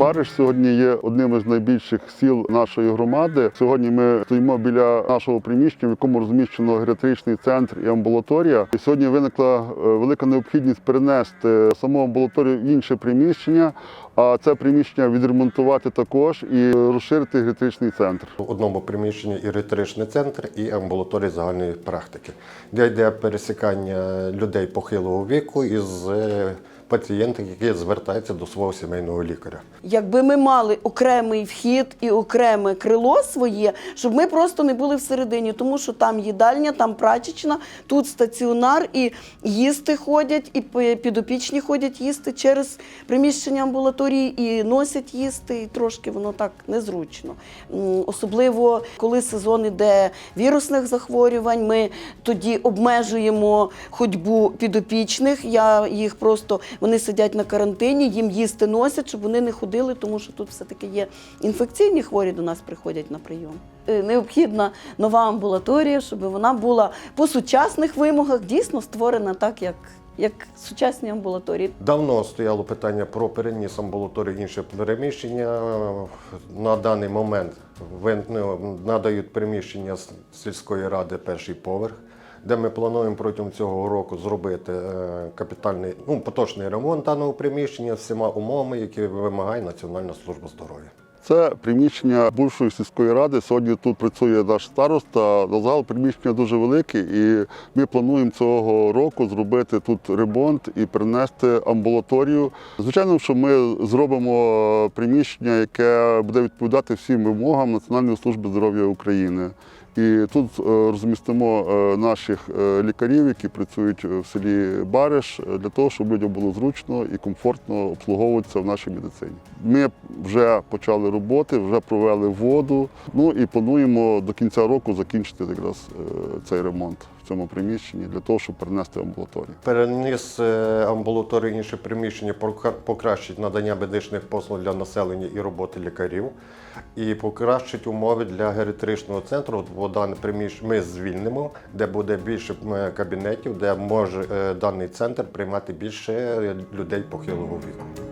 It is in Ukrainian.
Бариш сьогодні є одним із найбільших сіл нашої громади. Сьогодні ми стоїмо біля нашого приміщення, в якому розміщено геріатричний центр і амбулаторія. І сьогодні виникла е, велика необхідність перенести саму амбулаторію в інше приміщення, а це приміщення відремонтувати також і розширити геріатричний центр. В одному приміщенні і риторичний центр, і амбулаторія загальної практики, де йде пересікання людей похилого віку із пацієнтів, які звертаються до свого сімейного лікаря. Якби ми мали окремий вхід і окреме крило своє, щоб ми просто не були всередині, тому що там їдальня, там прачечна, тут стаціонар, і їсти ходять, і підопічні ходять їсти через приміщення амбулаторії і носять їсти, і трошки воно так незручно. Особливо коли сезон іде вірусних захворювань, ми тоді обмежуємо ходьбу підопічних. Я їх просто вони сидять на карантині, їм їсти носять, щоб вони не ходили, тому що тут все-таки є інфекційні хворі до нас приходять на прийом. Е, Необхідна нова амбулаторія, щоб вона була по сучасних вимогах дійсно створена так, як, як сучасні амбулаторії. Давно стояло питання про переніс амбулаторії інше приміщення. На даний момент надають приміщення сільської ради перший поверх, де ми плануємо протягом цього року зробити е, капітальний ну, поточний ремонт даного приміщення з всіма умовами, які вимагає Національна служба здоров'я. Це приміщення бувшої сільської ради. Сьогодні тут працює наш староста. Зал приміщення дуже велике, і ми плануємо цього року зробити тут ремонт і принести амбулаторію. Звичайно, що ми зробимо приміщення, яке буде відповідати всім вимогам Національної служби здоров'я України. І тут е, розмістимо е, наших е, лікарів, які працюють в селі Бариш, для того, щоб людям було зручно і комфортно обслуговуватися в нашій медицині. Ми вже почали роботи, вже провели воду. Ну і плануємо до кінця року закінчити якраз цей ремонт цьому приміщенні для того, щоб перенести амбулаторію. Переніс е, амбулаторію інше приміщення покращить надання медичних послуг для населення і роботи лікарів, і покращить умови для геріатричного центру. Бо дане приміщення ми звільнимо, де буде більше кабінетів, де може е, даний центр приймати більше е, людей похилого віку.